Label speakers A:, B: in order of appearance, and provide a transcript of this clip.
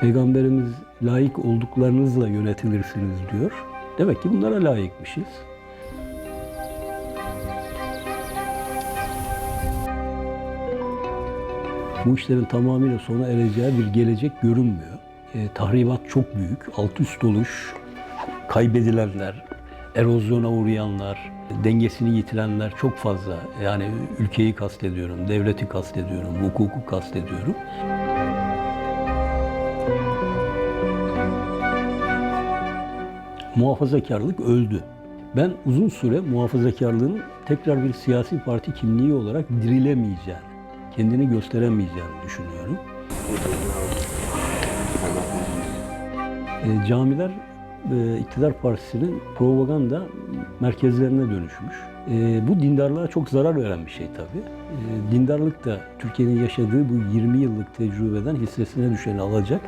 A: Peygamberimiz layık olduklarınızla yönetilirsiniz diyor. Demek ki bunlara layıkmışız. Bu işlerin tamamıyla sona ereceği bir gelecek görünmüyor. E, tahribat çok büyük, alt üst oluş, kaybedilenler, erozyona uğrayanlar, dengesini yitirenler çok fazla. Yani ülkeyi kastediyorum, devleti kastediyorum, hukuku kastediyorum. Muhafazakarlık öldü. Ben uzun süre muhafazakarlığın tekrar bir siyasi parti kimliği olarak dirilemeyeceğini, kendini gösteremeyeceğini düşünüyorum. E, camiler e, iktidar partisinin propaganda merkezlerine dönüşmüş. E, bu dindarlığa çok zarar veren bir şey tabii. E, dindarlık da Türkiye'nin yaşadığı bu 20 yıllık tecrübeden hissesine düşeni alacak.